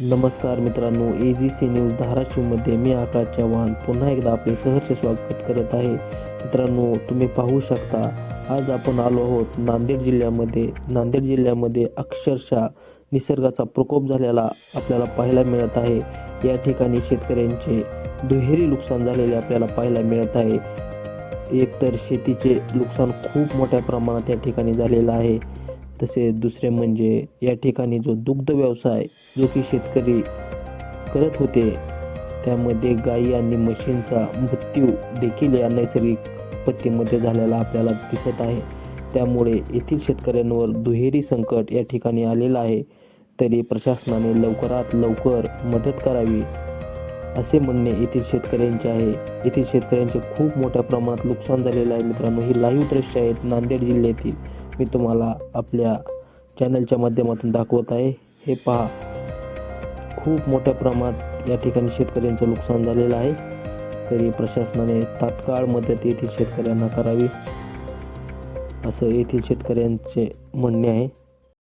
नमस्कार मित्रांनो A G C news धाराशिवमध्ये मी आकाश चव्हाण पुन्हा एकदा आपले सहर्ष स्वागत करत आहे. मित्रांनो तुम्ही पाहू शकता आज आपण आलो आहोत नांदेड जिल्ह्यामध्ये. नांदेड जिल्ह्यामध्ये अक्षरशः निसर्गाचा प्रकोप झालेला आपल्याला पाहायला मिळत आहे. या ठिकाणी शेतकऱ्यांचे दुहेरी नुकसान झालेले आपल्याला पाहायला मिळत आहे. एकतर शेतीचे नुकसान खूप मोठ्या प्रमाणात या ठिकाणी झालेलं आहे. तसे दुसरे म्हणजे या ठिकाणी जो दुग्ध व्यवसाय जो की शेतकरी करत होते त्यामध्ये गायी आणि म्हशींचा मृत्यू देखील या नैसर्गिक आपत्तीमध्ये झालेला आपल्याला दिसत आहे. त्यामुळे येथील शेतकऱ्यांवर दुहेरी संकट या ठिकाणी आलेलं आहे. तरी प्रशासनाने लवकरात लवकर मदत करावी असे म्हणणे येथील शेतकऱ्यांचे आहे. येथील शेतकऱ्यांचे खूप मोठ्या प्रमाणात नुकसान झालेलं आहे मित्रांनो. ही लाईव्ह दृश्य आहेत नांदेड जिल्ह्यातील. मी तुम्हाला आपल्या चॅनलच्या माध्यमातून दाखवत आहे. हे पहा खूप मोठ्या प्रमाणात या ठिकाणी शेतकऱ्यांचं नुकसान झालेलं आहे. तरी प्रशासनाने तात्काळ मदत येथील शेतकऱ्यांना करावी असं येथील शेतकऱ्यांचे म्हणणे आहे.